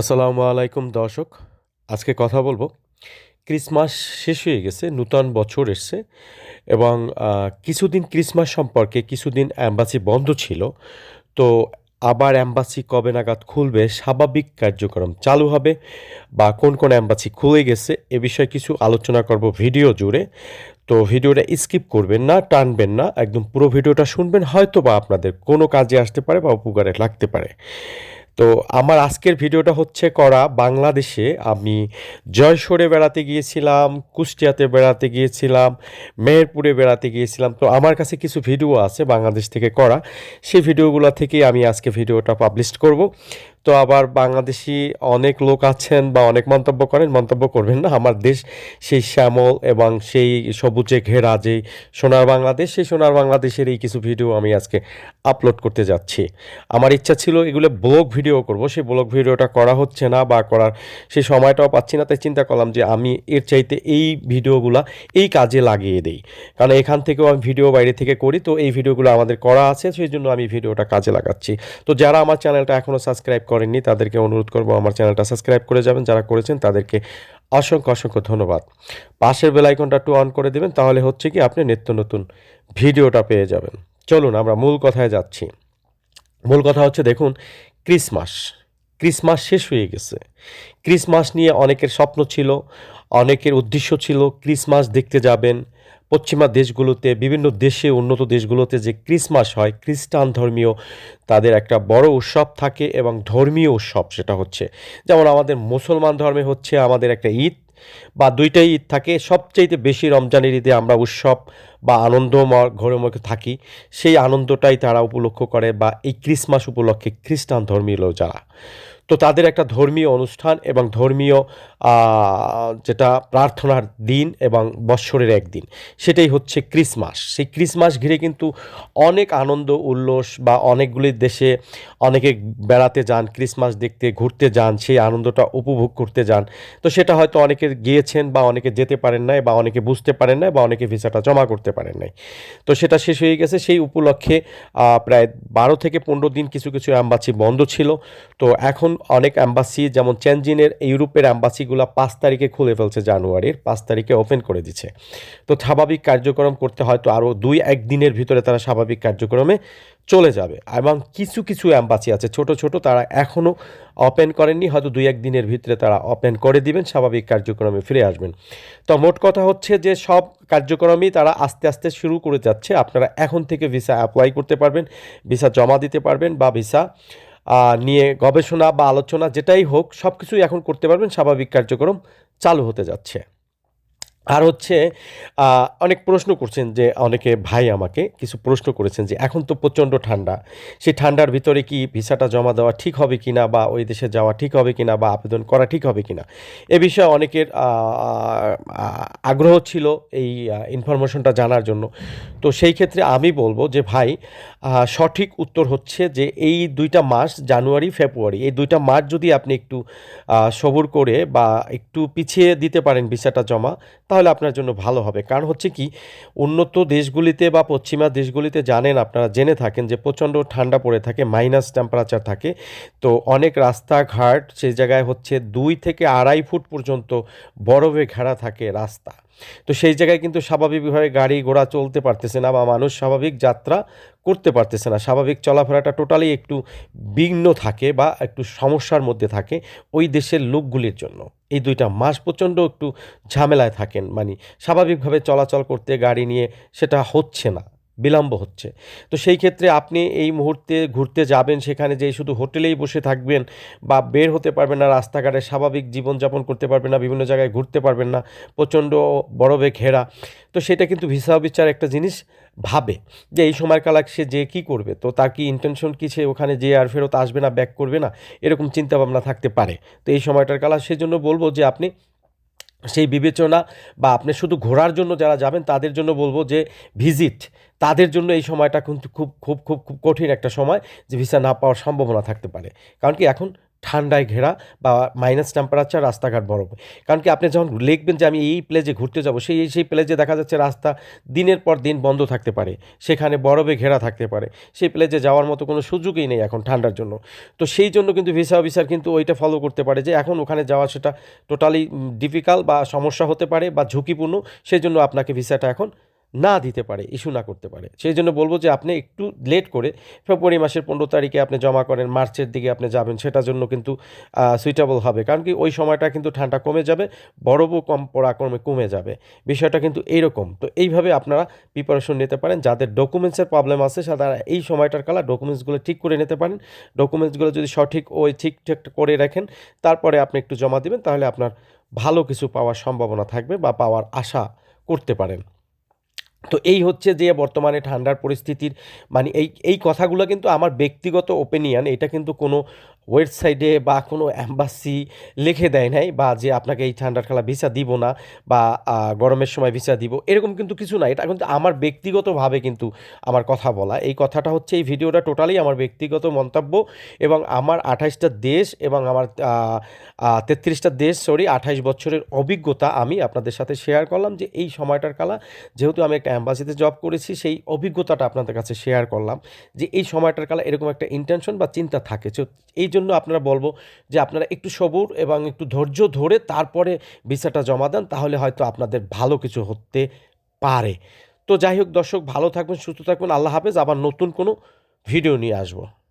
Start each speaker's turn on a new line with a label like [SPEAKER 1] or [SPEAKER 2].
[SPEAKER 1] আসসালামু আলাইকুম, দর্শক। আজকে কথা বলব। ক্রিসমাস শেষ হয়ে গেছে, নূতন বছর এসছে এবং কিছুদিন ক্রিসমাস সম্পর্কে কিছুদিন অ্যাম্বাসি বন্ধ ছিল। তো আবার অ্যাম্বাসি কবে নাগাদ খুলবে, স্বাভাবিক কার্যক্রম চালু হবে বা কোন কোন অ্যাম্বাসি খুলে গেছে, এ বিষয়ে কিছু আলোচনা করব ভিডিও জুড়ে। তো ভিডিওটা স্কিপ করবেন না, টানবেন না, একদম পুরো ভিডিওটা শুনবেন হয়তো বা আপনাদের কোনো কাজে আসতে পারে বা উপকারে লাগতে পারে। তো আমার আজকের ভিডিওটা হচ্ছে করা বাংলাদেশে। আমি জয়সরে বেড়াতে গিয়েছিলাম, কুষ্টিয়াতে বেড়াতে গিয়েছিলাম, মেহেরপুরে বেড়াতে গিয়েছিলাম। তো আমার কাছে কিছু ভিডিও আছে বাংলাদেশ থেকে করা। সেই ভিডিওগুলো থেকেই আমি আজকে ভিডিওটা পাবলিশ করব। তো আবার বাংলাদেশি অনেক লোক আছেন বা অনেক মন্তব্য করেন, মন্তব্য করবেন না। আমার দেশ সেই শ্যামল এবং সেই সবুজে ঘেরা যে সোনার বাংলাদেশ, সেই সোনার বাংলাদেশের এই কিছু ভিডিও আমি আজকে আপলোড করতে যাচ্ছি। আমার ইচ্ছা ছিল এগুলো ব্লগ ভিডিও করব। সেই ব্লগ ভিডিওটা করা হচ্ছে না বা করার সেই সময়টাও পাচ্ছি না, তাই চিন্তা করলাম যে আমি এর চাইতে এই ভিডিওগুলা এই কাজে লাগিয়ে দিই। কারণ এখান থেকেও আমি ভিডিও বাইরে থেকে করি, তো এই ভিডিওগুলো আমাদের করা আছে, সেই জন্য আমি ভিডিওটা কাজে লাগাচ্ছি। তো যারা আমার চ্যানেলটা এখনও সাবস্ক্রাইব করেননি, তাদেরকে অনুরোধ করব আমার চ্যানেলটা সাবস্ক্রাইব করে যাবেন। যারা করেছেন তাদেরকে অসংখ্য অসংখ্য ধন্যবাদ। পাশের বেলাইকনটা টু অন করে দেবেন, তাহলে হচ্ছে কি আপনি নিত্য নতুন ভিডিওটা পেয়ে যাবেন। চলুন আমরা মূল কথায় যাচ্ছি। মূল কথা হচ্ছে দেখুন, ক্রিসমাস। ক্রিসমাস শেষ হয়ে গেছে। ক্রিসমাস নিয়ে অনেকের স্বপ্ন ছিল অনেকের উদ্দেশ্য ছিল ক্রিসমাস দেখতে যাবেন। পশ্চিমা দেশগুলোতে, বিভিন্ন দেশে, উন্নত দেশগুলোতে যে ক্রিসমাস হয়, খ্রিস্টান ধর্মীয় তাদের একটা বড় উৎসব থাকে এবং ধর্মীয় উৎসব সেটা হচ্ছে। যেমন আমাদের মুসলমান ধর্মে হচ্ছে আমাদের একটা ঈদ, বা দুইটাই ঈদ থাকে। সবচাইতে বেশি রমজানের ঈদে আমরা উৎসব বা আনন্দ ঘরে মুখে থাকি। সেই আনন্দটাই তারা উপলক্ষ করে বা এই ক্রিসমাস উপলক্ষে খ্রিস্টান ধর্মীয় যারা। তো তাদের একটা ধর্মীয় অনুষ্ঠান এবং ধর্মীয় যেটা প্রার্থনার দিন এবং বৎসরের একদিন। সেটাই হচ্ছে ক্রিসমাস। সেই ক্রিসমাস ঘিরে কিন্তু অনেক আনন্দ, উল্লাস বা অনেকগুলি দেশে অনেকে বেড়াতে যান, ক্রিসমাস দেখতে ঘুরতে যান, সেই আনন্দটা উপভোগ করতে যান। তো সেটা হয়তো অনেকে গিয়েছেন বা অনেকে যেতে পারেন নাই বা অনেকে বুঝতে পারেন নাই বা অনেকে ভিসাটা জমা করতে পারেন নাই। তো সেটা শেষ হয়ে গেছে। সেই উপলক্ষে প্রায় বারো থেকে পনেরো দিন কিছু কিছু অ্যাম্বাসি বন্ধ ছিল। তো এখন অনেক অ্যাম্বাসি, যেমন চেনজিনের ইউরোপের অ্যাম্বাসিগুলো পাঁচ তারিখে খুলে ফেলছে জানুয়ারির, পাঁচ তারিখে ওপেন করে দিচ্ছে। তো স্বাভাবিক কার্যক্রম করতে হয়তো আরও দুই, এক দিনের ভিতরে তারা স্বাভাবিক কার্যক্রমে চলে যাবে। এবং কিছু কিছু অ্যাম্বাসি আছে, ছোট ছোট, তারা এখনও ওপেন করেননি, হয়তো দুই, এক দিনের ভিতরে তারা ওপেন করে দিবেন, স্বাভাবিক কার্যক্রমে ফিরে আসবেন। তো মোট কথা হচ্ছে যে সব কার্যক্রমই তারা আস্তে আস্তে শুরু করে যাচ্ছে। আপনারা এখন থেকে ভিসা অ্যাপ্লাই করতে পারবেন, ভিসা জমা দিতে পারবেন বা ভিসা নিয়ে গবেষণা বা আলোচনা যেটাই হোক সব কিছুই এখন করতে পারবেন। স্বাভাবিক কার্যক্রম চালু হতে যাচ্ছে। আর হচ্ছে অনেক প্রশ্ন করছেন যে, অনেকে ভাই আমাকে কিছু প্রশ্ন করেছেন যে, এখন তো প্রচণ্ড ঠান্ডা। সেই ঠান্ডার ভিতরে কি ভিসাটা জমা দেওয়া ঠিক হবে কি না বা ওই দেশে যাওয়া ঠিক হবে কি না বা আবেদন করা ঠিক হবে কি না এ বিষয়ে অনেকের আগ্রহ ছিল এই ইনফরমেশনটা জানার জন্য। তো সেই ক্ষেত্রে আমি বলব যে, ভাই সঠিক উত্তর হচ্ছে যে, এই দুইটা মাস জানুয়ারি, ফেব্রুয়ারি, এই দুইটা মাস যদি আপনি একটু সবর করে বা একটু পিছিয়ে দিতে পারেন ভিসাটা জমা তাহলে আপনার জন্য ভালো হবে। কারণ হচ্ছে কি, উন্নত দেশগুলিতে বা পশ্চিমা দেশগুলিতে জানেন আপনারা, জেনে থাকেন যে প্রচণ্ড ঠান্ডা পড়ে থাকে, মাইনাস টেম্পারেচার থাকে। তো অনেক রাস্তাঘাট সেই জায়গায় হচ্ছে দুই থেকে আড়াই ফুট পর্যন্ত বরফে ঘেরা থাকে রাস্তা। তো সেই জায়গায় কিন্তু স্বাভাবিকভাবে গাড়ি ঘোড়া চলতে পারতেছে না বা মানুষ স্বাভাবিক যাত্রা করতে পারতেছে না। স্বাভাবিক চলাফেরাটা টোটালি একটু বিঘ্ন থাকে বা একটু সমস্যার মধ্যে থাকে ওই দেশের লোকগুলির জন্য। এই দুইটা মাস প্রচণ্ড একটু ঝামেলায় থাকেন। মানে স্বাভাবিকভাবে চলাচল করতে, গাড়ি নিয়ে সেটা হচ্ছে না। বিলম্ব হচ্ছে। তো সেই ক্ষেত্রে আপনি এই মুহূর্তে ঘুরতে যাবেন, সেখানে যেয়ে শুধু হোটেলেই বসে থাকবেন বা বের হতে পারবেন না, রাস্তাঘাটে স্বাভাবিক জীবনযাপন করতে পারবেন না, বিভিন্ন জায়গায় ঘুরতে পারবেন না, প্রচণ্ড বরফে ঘেরা। তো সেটা কিন্তু ভিসা বিচার একটা জিনিস ভাবে যে এই সময় কালাক সে যে কী করবে, তো তার কি ইন্টেনশন কি সে ওখানে যে আর ফেরত আসবে না ব্যাক করবে না, এরকম চিন্তাভাবনা থাকতে পারে। তো এই সময়টার কালা সেজন্য বলব যে আপনি সেই বিবেচনা বা আপনি শুধু ঘোরার জন্য যারা যাবেন, তাদের জন্য বলব যে ভিজিট, তাদের জন্য এই সময়টা কিন্তু খুব খুব খুব খুব কঠিন একটা সময় যে ভিসা না পাওয়ার সম্ভাবনা থাকতে পারে। কারণ কি এখন ঠান্ডায় ঘেরা বা মাইনাস টেম্পারেচার রাস্তাঘাট বরফ। কারণ কি আপনি যখন লিখবেন যে আমি এই প্লেজে ঘুরতে যাব, সেই সেই প্লেজে দেখা যাচ্ছে রাস্তা দিনের পর দিন বন্ধ থাকতে পারে, সেখানে বরফে ঘেরা থাকতে পারে, সেই প্লেজে যাওয়ার মতো কোনো সুযোগই নেই এখন ঠান্ডার জন্য। তো সেই জন্য কিন্তু ভিসা অফিসার কিন্তু ওইটা ফলো করতে পারে যে এখন ওখানে যাওয়া সেটা টোটালি ডিফিকাল্ট বা সমস্যা হতে পারে বা ঝুঁকিপূর্ণ, সেই জন্য আপনাকে ভিসাটা এখন না দিতে পারে ইস্যু না করতে পারে। সেই জন্য বলব যে আপনি একটু লেট করে ফেব্রুয়ারি মাসের পনেরো তারিখে আপনি জমা করেন, মার্চের দিকে আপনি যাবেন, সেটার জন্য কিন্তু সুইটেবল হবে। কারণ কি ওই সময়টা কিন্তু ঠান্ডা কমে যাবে, বরফও কম পড়া কমে কমে যাবে। বিষয়টা কিন্তু এইরকম তো এইভাবে আপনারা প্রিপারেশন নিতে পারেন। যাদের ডকুমেন্টসের প্রবলেম আছে তারা এই সময়টার কালা ডকুমেন্টসগুলো ঠিক করে নিতে পারেন। ডকুমেন্টসগুলো যদি সঠিক ওই ঠিকঠাক করে রাখেন, তারপরে আপনি একটু জমা দিবেন, তাহলে আপনার ভালো কিছু পাওয়ার সম্ভাবনা থাকবে বা পাওয়ার আশা করতে পারেন। তো এই হচ্ছে যে বর্তমানে ঠান্ডার পরিস্থিতির মানে এই এই কথাগুলো কিন্তু আমার ব্যক্তিগত ওপিনিয়ন এটা কিন্তু কোনো ওয়েবসাইটে বা কোনো অ্যাম্বাসি লিখে দেয় নাই বা যে আপনাকে এই ঠান্ডার খেলা ভিসা দিব না বা গরমের সময় ভিসা দিব, এরকম কিন্তু কিছু না। এটা কিন্তু আমার ব্যক্তিগতভাবে কিন্তু আমার কথা বলা। এই কথাটা হচ্ছে, এই ভিডিওটা টোটালি আমার ব্যক্তিগত মন্তব্য এবং আমার আঠাইশটা দেশ এবং আমার তেত্রিশটা দেশ, সরি, আঠাইশ বছরের অভিজ্ঞতা আমি আপনাদের সাথে শেয়ার করলাম যে এই সময়টার কালা যেহেতু আমি একটা অ্যাম্বাসিতে জব করেছি, সেই অভিজ্ঞতাটা আপনাদের কাছে শেয়ার করলাম যে এই সময়টার কালা এরকম একটা ইন্টেনশন বা চিন্তা থাকে। এই জন্য আপনারা বলব যে আপনারা একটু সবুর এবং একটু ধৈর্য ধরে তারপরে ভিসাটা জমা দেন, তাহলে হয়তো আপনাদের ভালো কিছু হতে পারে। তো যাই হোক দর্শক, ভালো থাকবেন, সুস্থ থাকবেন, আল্লাহ হাফেজ। আবার নতুন কোনো ভিডিও নিয়ে আসব।